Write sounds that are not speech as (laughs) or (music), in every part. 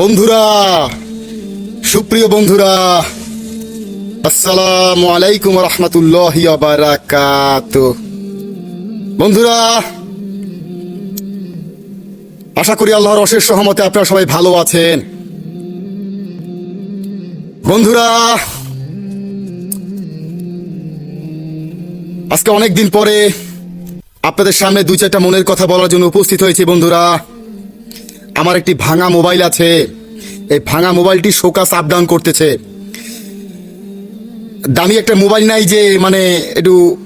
বন্ধুরা, সুপ্রিয় বন্ধুরা, আসসালামু আলাইকুম রহমতুল্লাহ বারাকাত। বন্ধুরা, আশা করি আল্লাহর অশেষ সহমতে আপনারা সবাই ভালো আছেন। বন্ধুরা, আজকে অনেক দিন পরে আপনাদের সামনে দুই চারটা মনের কথা বলার জন্য উপস্থিত হয়েছি বন্ধুরা। আমার একটি ভাঙা মোবাইল আছে। এই ভাঙা মোবাইলটি শোকাস আপ ডাউন করতেছে। দামি একটা মোবাইল নাই যে মানে একটু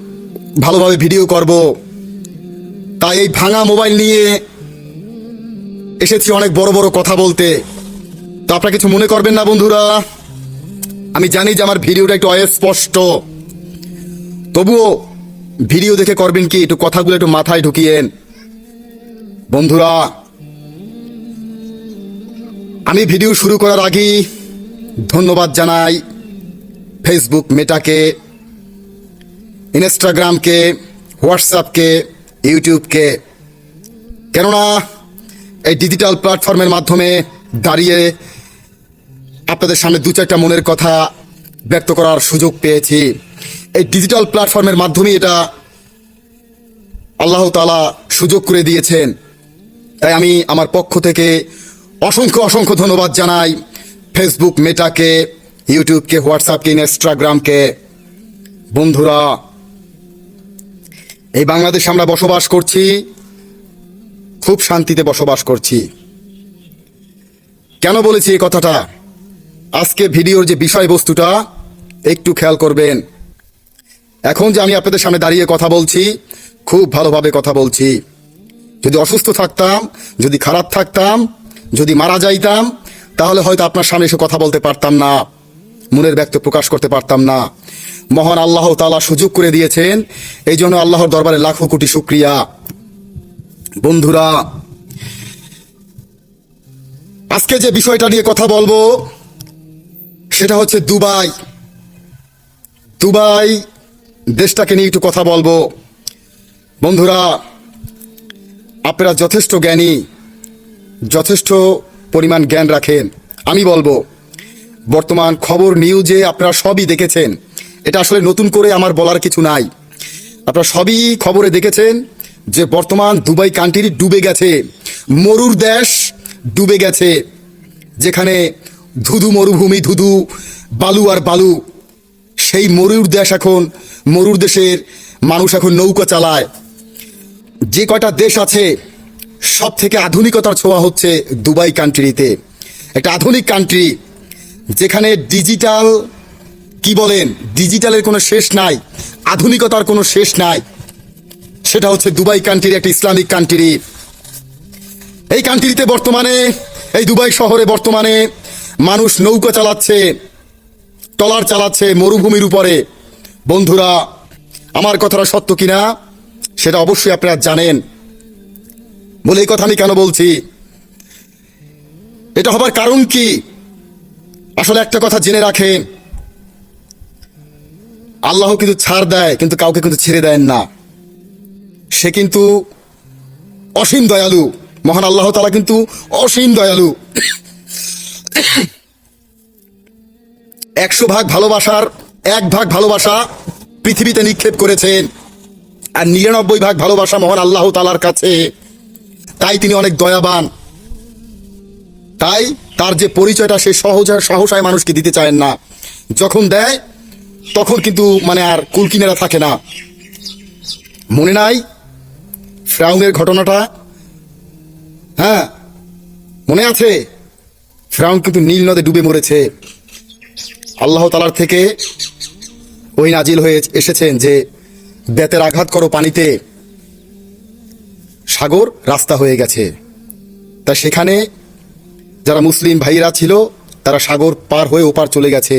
ভালোভাবে ভিডিও করব। তাই এই ভাঙা মোবাইল নিয়ে এসেছি অনেক বড় বড় কথা বলতে। তো আপনারা কিছু মনে করবেন না, বন্ধুরা? আমি জানি যে আমার ভিডিওটা একটু অস্পষ্ট। তবুও ভিডিও দেখে করবেন কি? একটু কথাগুলো একটু মাথায় ঢুকিয়েন। বন্ধুরা আমি ভিডিও শুরু করার আগেই ধন্যবাদ জানাই ফেসবুক মেটাকে ইনস্টাগ্রামকে হোয়াটসঅ্যাপকে ইউটিউবকে কেননা এই ডিজিটাল প্ল্যাটফর্মের মাধ্যমে দাঁড়িয়ে আপনাদের সামনে দু চারটা মনের কথা ব্যক্ত করার সুযোগ পেয়েছি। এই ডিজিটাল প্ল্যাটফর্মের মাধ্যমে এটা আল্লাহ তালা সুযোগ করে দিয়েছেন। তাই আমি আমার পক্ষ থেকে অসংখ্য অসংখ্য ধন্যবাদ জানাই ফেসবুক মেটাকে ইউটিউবকে হোয়াটসঅ্যাপকে ইনস্টাগ্রামকে বন্ধুরা, এই বাংলাদেশে আমরা বসবাস করছি, খুব শান্তিতে বসবাস করছি। কেন বলেছি এই কথাটা? আজকে ভিডিওর যে বিষয়বস্তুটা, একটু খেয়াল করবেন। এখন যে আমি আপনাদের সামনে দাঁড়িয়ে কথা বলছি, খুব ভালোভাবে কথা বলছি। যদি অসুস্থ থাকতাম, যদি খারাপ থাকতাম যদি মারা যাইতাম, তাহলে হয়তো আপনার সামনে এসে কথা বলতে পারতাম না, মনের ব্যক্ত প্রকাশ করতে পারতাম না। মহান আল্লাহ তালা সুযোগ করে দিয়েছেন এই জন্য আল্লাহর দরবারে লাখো কোটি শুক্রিয়া। বন্ধুরা, আজকে যে বিষয়টা নিয়ে কথা বলব, সেটা হচ্ছে দুবাই। দুবাই দেশটাকে নিয়ে একটু কথা বলব। বন্ধুরা, আপনারা যথেষ্ট জ্ঞানী। যথেষ্ট পরিমাণ জ্ঞান রাখেন। আমি বলব, বর্তমান খবর নিউজে আপনারা সবই দেখেছেন। এটা আসলে নতুন করে আমার বলার কিছু নাই। আপনারা সবই খবরে দেখেছেন যে বর্তমান দুবাই কান্ট্রি ডুবে গেছে। মরুর দেশ ডুবে গেছে। যেখানে ধুধু মরুভূমি, ধুধু বালু আর বালু। সেই মরুর দেশ এখন, মরুর দেশের মানুষ এখন নৌকা চালায়। যে কয়টা দেশ আছে সব থেকে আধুনিকতার ছোঁয়া হচ্ছে দুবাই কান্ট্রিতে। একটা আধুনিক কান্ট্রি যেখানে ডিজিটাল, কি বলেন, ডিজিটালের কোনো শেষ নাই, আধুনিকতার কোনো শেষ নাই। সেটা হচ্ছে দুবাই কান্ট্রি একটা ইসলামিক কান্ট্রি। এই কান্ট্রিতে বর্তমানে, এই দুবাই শহরে বর্তমানে মানুষ নৌকা চালাচ্ছে টলার চালাচ্ছে মরুভূমির উপরে। বন্ধুরা, আমার কথাটা সত্য কিনা, সেটা অবশ্যই আপনারা জানেন। বলে এই কথা আমি কেন বলছি? এটা হবার কারণ কি? আসলে একটা কথা জেনে রাখেন। আল্লাহ কিন্তু ছাড় দেয়, কিন্তু কাউকে কিন্তু ছেড়ে দেন না। সে কিন্তু অসীম দয়ালু। মহান আল্লাহ তালা কিন্তু অসীম দয়ালু। একশো ভাগ ভালোবাসার, এক ভাগ ভালোবাসা পৃথিবীতে নিক্ষেপ করেছেন। আর নিরানব্বই ভাগ ভালোবাসা মহান আল্লাহ তালার কাছে। তাই তিনি অনেক দয়াবান। তাই তার যে পরিচয়টা সে সহজ, সহসায় মানুষকে দিতে চায় না। যখন দেয়, তখন কিন্তু মানে আর কুলকিনেরা থাকে না। মনে নাই ফ্রাউনের ঘটনাটা? হ্যাঁ মনে আছে? ফ্রাউন কিন্তু নীল নদে ডুবে মরেছে। আল্লাহ তালার থেকে ওই নাজিল হয়ে এসেছেন যে, বেতের আঘাত করো পানিতে। সাগর রাস্তা হয়ে গেছে। তা সেখানে যারা মুসলিম ভাইরা ছিল, তারা সাগর পার হয়ে ওপার চলে গেছে।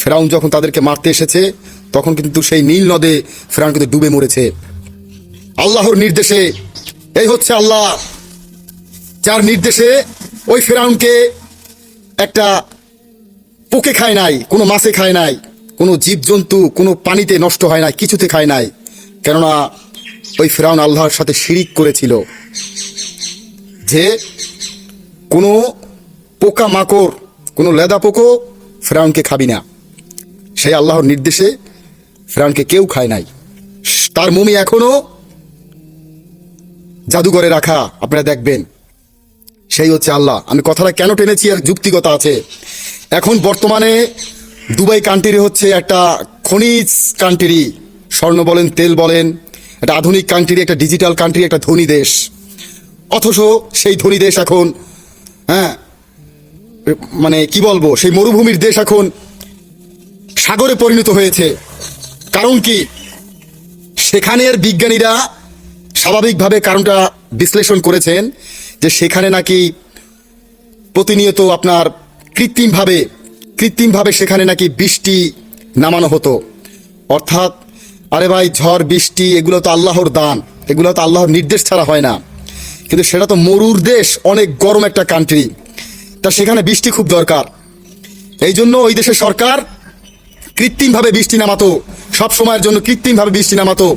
ফেরাউন যখন তাদেরকে মারতে এসেছে, তখন কিন্তু সেই নীল নদে ফেরাউন কিন্তু ডুবে মরেছে। আল্লাহর নির্দেশে, এই হচ্ছে আল্লাহ, যার নির্দেশে ওই ফেরাউনকে একটা পোকে খায় নাই, কোনো মাছে খায় নাই, কোনো জীবজন্তু, কোনো পানিতে নষ্ট হয় নাই, কিছুতে খায় নাই। কেননা ওই ফেরাউন আল্লাহর সাথে শিরিক করেছিল যে কোনো পোকা মাকড় কোনো লেদা পোকো ফেরাউনকে খাবি না। সেই আল্লাহর নির্দেশে ফেরাউনকে কেউ খায় নাই। তার মমি এখনও জাদুঘরে রাখা, আপনারা দেখবেন। সেই হচ্ছে আল্লাহ। আমি কথাটা কেন টেনেছি আর যুক্তিগতা আছে? এখন বর্তমানে দুবাই কান্ট্রি হচ্ছে একটা খনিজ কান্ট্রি স্বর্ণ বলেন, তেল বলেন একটা আধুনিক কান্ট্রি একটা ডিজিটাল কান্ট্রি একটা ধনী দেশ। অথচ সেই ধনী দেশ এখন হ্যাঁ মানে কি বলব, সেই মরুভূমির দেশ এখন সাগরে পরিণত হয়েছে। কারণ কি? সেখানের বিজ্ঞানীরা স্বাভাবিকভাবে কারণটা বিশ্লেষণ করেছেন যে সেখানে নাকি প্রতিনিয়ত আপনার কৃত্রিমভাবে কৃত্রিমভাবে সেখানে নাকি বৃষ্টি নামানো হতো। অর্থাৎ আরে ভাই, ঝড়, বৃষ্টি, এগুলো তো আল্লাহর দান। এগুলো তো আল্লাহর নির্দেশ ছাড়া হয় না। কিন্তু সেটা তো মরুর দেশ, অনেক গরম একটা কান্ট্রি তা সেখানে বৃষ্টি খুব দরকার। এই জন্য ওই দেশের সরকার কৃত্রিমভাবে বৃষ্টি নামাতো। সব সময়ের জন্য কৃত্রিমভাবে বৃষ্টি নামাতো।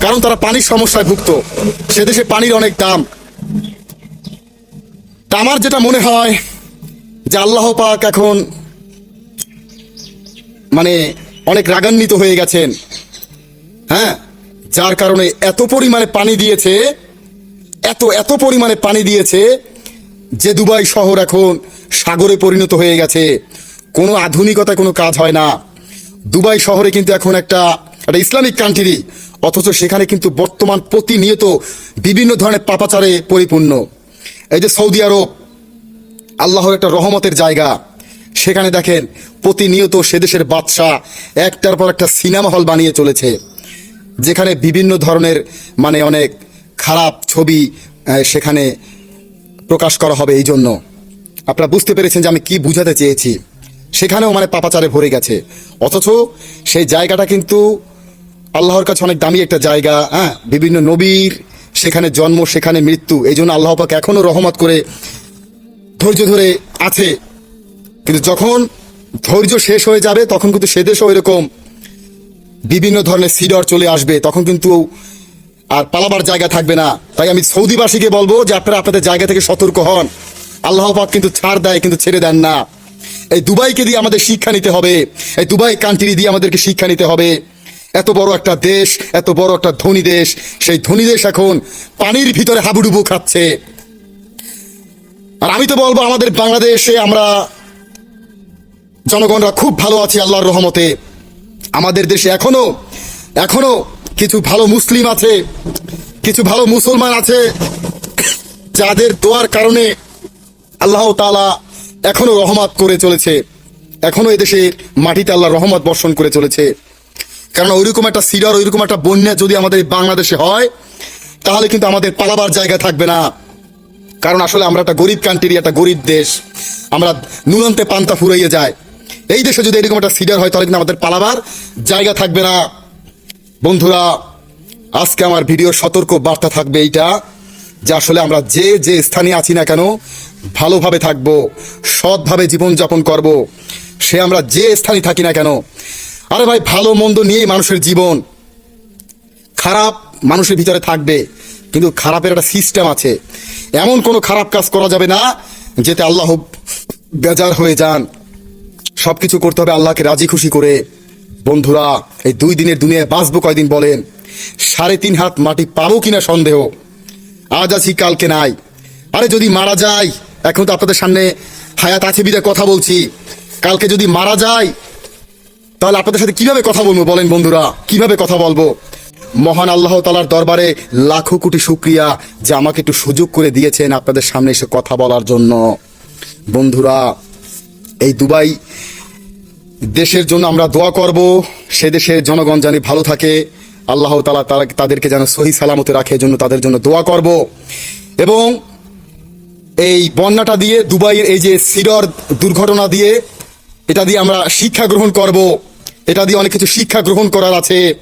কারণ তারা পানির সমস্যায় ভুগত। সে দেশে পানির অনেক দাম। তা আমার যেটা মনে হয় যে আল্লাহ পাক এখন মানে অনেক রাগান্বিত হয়ে গেছেন। হ্যাঁ যার কারণে এত পরিমাণে পানি দিয়েছে, এত এত পরিমাণে পানি দিয়েছে যে দুবাই শহর এখন সাগরে পরিণত হয়ে গেছে। কোনো আধুনিকতা কোনো কাজ হয় না। দুবাই শহরে কিন্তু এখন একটা একটা ইসলামিক কান্ট্রি অথচ সেখানে কিন্তু বর্তমান প্রতিনিয়ত বিভিন্ন ধরনের পাপাচারে পরিপূর্ণ। এই যে সৌদি আরব, আল্লাহর একটা রহমতের জায়গা। সেখানে দেখেন প্রতিনিয়ত সে দেশের বাদশাহ একটার পর একটা সিনেমা হল বানিয়ে চলেছে। যেখানে বিভিন্ন ধরনের মানে অনেক খারাপ ছবি সেখানে প্রকাশ করা হবে এই জন্য। আপনারা বুঝতে পেরেছেন যে আমি কি বুঝাতে চেয়েছি। সেখানেও মানে পাপাচারে ভরে গেছে। অথচ সেই জায়গাটা কিন্তু আল্লাহর কাছে অনেক দামি একটা জায়গা হ্যাঁ বিভিন্ন নবীর সেখানে জন্ম, সেখানে মৃত্যু, এই জন্য আল্লাহ পাক এখনও রহমত করে ধৈর্য ধরে আছে। কিন্তু যখন ধৈর্য শেষ হয়ে যাবে, তখন কিন্তু সে দেশও এরকম বিভিন্ন ধরনের সিডর চলে আসবে, তখন কিন্তু আর পালাবার জায়গা থাকবে না। তাই আমি সৌদিবাসীকে বলব যে আপনারা আপনাদের জায়গা থেকে সতর্ক হন। আল্লাহ পাক কিন্তু ছাড় দেয়, কিন্তু ছেড়ে দেন না। এই দুবাইকে দিয়ে আমাদের শিক্ষা নিতে হবে। এই দুবাই কান্ট্রি দিয়ে আমাদেরকে শিক্ষা নিতে হবে। এত বড় একটা দেশ, এত বড় একটা ধনী দেশ। সেই ধনী দেশ এখন পানির ভিতরে হাবুডুবু খাচ্ছে। আর আমি তো বলব, আমাদের বাংলাদেশে আমরা জনগণরা খুব ভালো আছি আল্লাহর রহমতে। আমাদের দেশে এখনও এখনও কিছু ভালো মুসলিম আছে, কিছু ভালো মুসলমান আছে, যাদের দোয়ার কারণে আল্লাহ তাআলা এখনও রহমত করে চলেছে, এখনও এদেশে মাটিতে আল্লাহ রহমত বর্ষণ করে চলেছে। কারণ ওইরকম একটা সিডার ওইরকম একটা বন্যা যদি আমাদের বাংলাদেশে হয়, তাহলে কিন্তু আমাদের পালাবার জায়গা থাকবে না। কারণ আসলে আমরা একটা গরিব কান্ট্রি একটা গরিব দেশ। আমরা নুনন্তে পান্তা ফুরাইয়ে যায় এই দেশে যদি এরকম একটা সিডার হয়, তাহলে কিন্তু আমাদের পালাবার জায়গা থাকবে না। বন্ধুরা, আজকে আমার ভিডিওর সতর্ক বার্তা থাকবে এইটা যে আসলে আমরা যে যে স্থানে আছি না কেন, ভালোভাবে থাকব, সৎভাবে জীবনযাপন করব। সে আমরা যে স্থানে থাকি না কেন, আরে ভাই, ভালো মন্দ নিয়েই মানুষের জীবন। খারাপ মানুষের ভিতরে থাকবে, কিন্তু খারাপের একটা সিস্টেম আছে। এমন কোনো খারাপ কাজ করা যাবে না, যেতে আল্লাহ বেজার হয়ে যান। সবকিছু করতে হবে, আল্লাহকে রাজি খুশি করে। বন্ধুরা, এই দুই দিনের দুনিয়ায় বাঁচবো কয়দিন বলেন? সাড়ে তিন হাত মাটি পাবো কিনা সন্দেহ? আজ আছি, কালকে নাই। আরে যদি মারা যায়, এখন তো আপনাদের সামনে হায়াত আছে বিদে কথা বলছি। কালকে যদি মারা যায়, তাহলে আপনাদের সাথে কীভাবে কথা বলব বলেন বন্ধুরা? কীভাবে কথা বলব? মহান আল্লাহ তালার দরবারে লাখো কোটি শুক্রিয়া যে আমাকে একটু সুযোগ করে দিয়েছেন আপনাদের সামনে এসে কথা বলার জন্য। বন্ধুরা এই দুবাই দেশের জন্য আমরা দোয়া করব। সে দেশের জনগণ জানি ভালো থাকে। আল্লাহ তালা তারা তাদেরকে যেন সহি সালামতে রাখে জন্য তাদের জন্য দোয়া করব। এবং এই বন্যাটা দিয়ে, দুবাইয়ের এই যে সিরর দুর্ঘটনা দিয়ে, এটা দিয়ে আমরা শিক্ষা গ্রহণ করব। এটা দিয়ে অনেক কিছু শিক্ষা গ্রহণ করার আছে।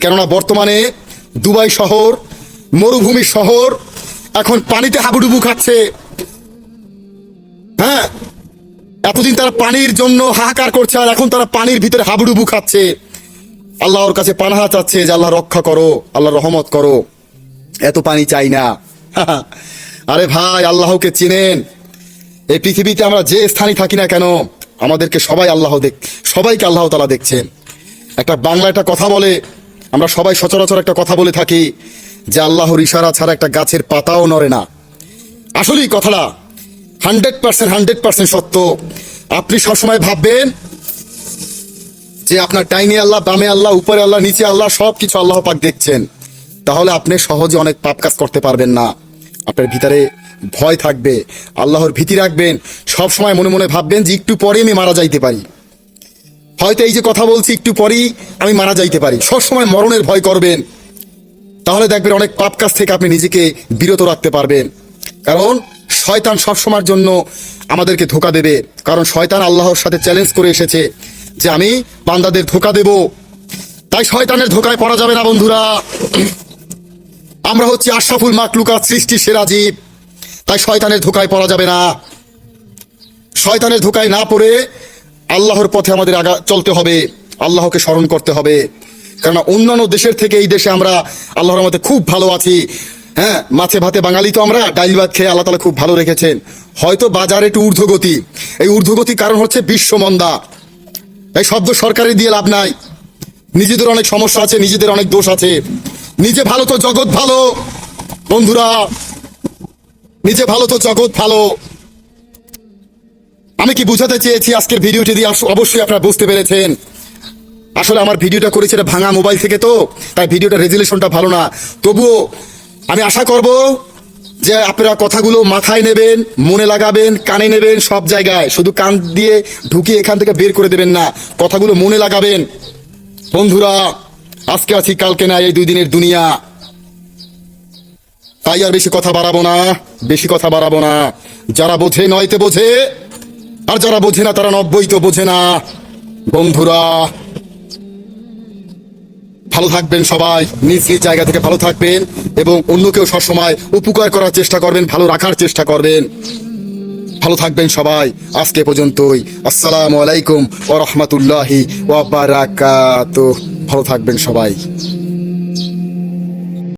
কেননা বর্তমানে দুবাই শহর, মরুভূমি শহর, এখন পানিতে হাবুডুবু খাচ্ছে। হ্যাঁ এতদিন তারা পানির জন্য হাহাকার করছে আর এখন তারা পানির ভিতরে হাবুডুবু খাচ্ছে। আল্লাহর কাছে পানাহা চাচ্ছে যে আল্লাহ রক্ষা করো আল্লাহ রহমত করো। এত পানি চাই না। (laughs) আরে ভাই, আল্লাহকে চিনেন। এই পৃথিবীতে আমরা যে স্থানে থাকি না কেন, আমাদেরকে সবাই আল্লাহ দেখ সবাইকে আল্লাহ তালা দেখছেন। একটা বাংলা একটা কথা বলে, আমরা সবাই সচরাচর একটা কথা বলে থাকি যে আল্লাহর ইশারা ছাড়া একটা গাছের পাতাও নড়ে না। আসলেই কথাটা হান্ড্রেড পার্সেন্ট হান্ড্রেড পার্সেন্ট সত্য। আপনি সবসময় ভাববেন যে আপনার ডাইনি আল্লাহ, বামে আল্লাহ, উপরে আল্লাহ, নিচে আল্লাহ সব কিছু আল্লাহ পাক দেখছেন। তাহলে আপনি সহজে অনেক পাপ কাজ করতে পারবেন না। আপনার ভিতরে ভয় থাকবে, আল্লাহর ভীতি রাখবেন। সব সময় মনে মনে ভাববেন যে একটু পরে আমি মারা যাইতে পারি। হয়তো এই যে কথা বলছি, একটু পরেই আমি মারা যাইতে পারি। সবসময় মরণের ভয় করবেন। তাহলে দেখবেন অনেক পাপ কাজ থেকে আপনি নিজেকে বিরত রাখতে পারবেন। কারণ শয়তান সবসময়ের জন্য আমাদেরকে ধোকা দেবে। কারণ শয়তান আল্লাহর সাথে চ্যালেঞ্জ করে এসেছে যে আমি বান্দাদের ধোকা দেব। তাই শয়তানের ধোকায় পড়া যাবে না, বন্ধুরা। আমরা হচ্ছে আশরাফুল মাকলুকাত সৃষ্টি সেরা জীব। তাই শয়তানের ধোকায় পড়া যাবে না। শয়তানের ধোকায় না পড়ে আল্লাহর পথে আমাদের আগা চলতে হবে। আল্লাহকে স্মরণ করতে হবে। কেননা অন্যান্য দেশের থেকে এই দেশে আমরা আল্লাহর মধ্যে খুব ভালো আছি। হ্যাঁ মাছে ভাতে বাঙালি তো আমরা, ডাইল ভাত খেয়ে আল্লাহ তালা খুব ভালো রেখেছেন। হয়তো বাজারে একটু ঊর্ধ্বগতি। এই ঊর্ধ্বগতির কারণ হচ্ছে বিশ্বমন্দা। এই শব্দ সরকারের দিয়ে লাভ নাই। নিজেদের অনেক সমস্যা আছে, নিজেদের অনেক দোষ আছে। নিজে ভালো তো জগৎ ভালো। বন্ধুরা, নিজে ভালো তো জগৎ ভালো। আমি কি বুঝাতে চেয়েছি আজকের ভিডিওটি দিয়ে? অবশ্যই আপনারা বুঝতে পেরেছেন। আসলে আমার ভিডিওটা করেছি ভাঙা মোবাইল থেকে তো, তাই ভিডিওটা রেজুলেশনটা ভালো না। তবুও আমি আশা করব যে আপনারা কথাগুলো মাথায় নেবেন, মনে লাগাবেন, কানে নেবেন সব জায়গায়। শুধু কান দিয়ে ঢুকিয়ে এখান থেকে বের করে দেবেন না, কথাগুলো মনে লাগাবেন। বন্ধুরা, আজকে আছি, কালকে না, এই দুই দিনের দুনিয়া। তাই আর বেশি কথা বাড়াবো না, বেশি কথা বাড়াবো না। যারা বোঝে নয়তে বোঝে, আর যারা বোঝে না, তারা নব্বই তো বোঝে না। বন্ধুরা ভালো থাকবেন সবাই, নিজ নিজ জায়গা থেকে ভালো থাকবেন এবং অন্যকেও সবসময় উপকার করার চেষ্টা করবেন, ভালো রাখার চেষ্টা করবেন। ভালো থাকবেন সবাই, আজকে পর্যন্তই। আসসালামু আলাইকুম ও রহমতুল্লাহি বারাকাত ভালো থাকবেন সবাই।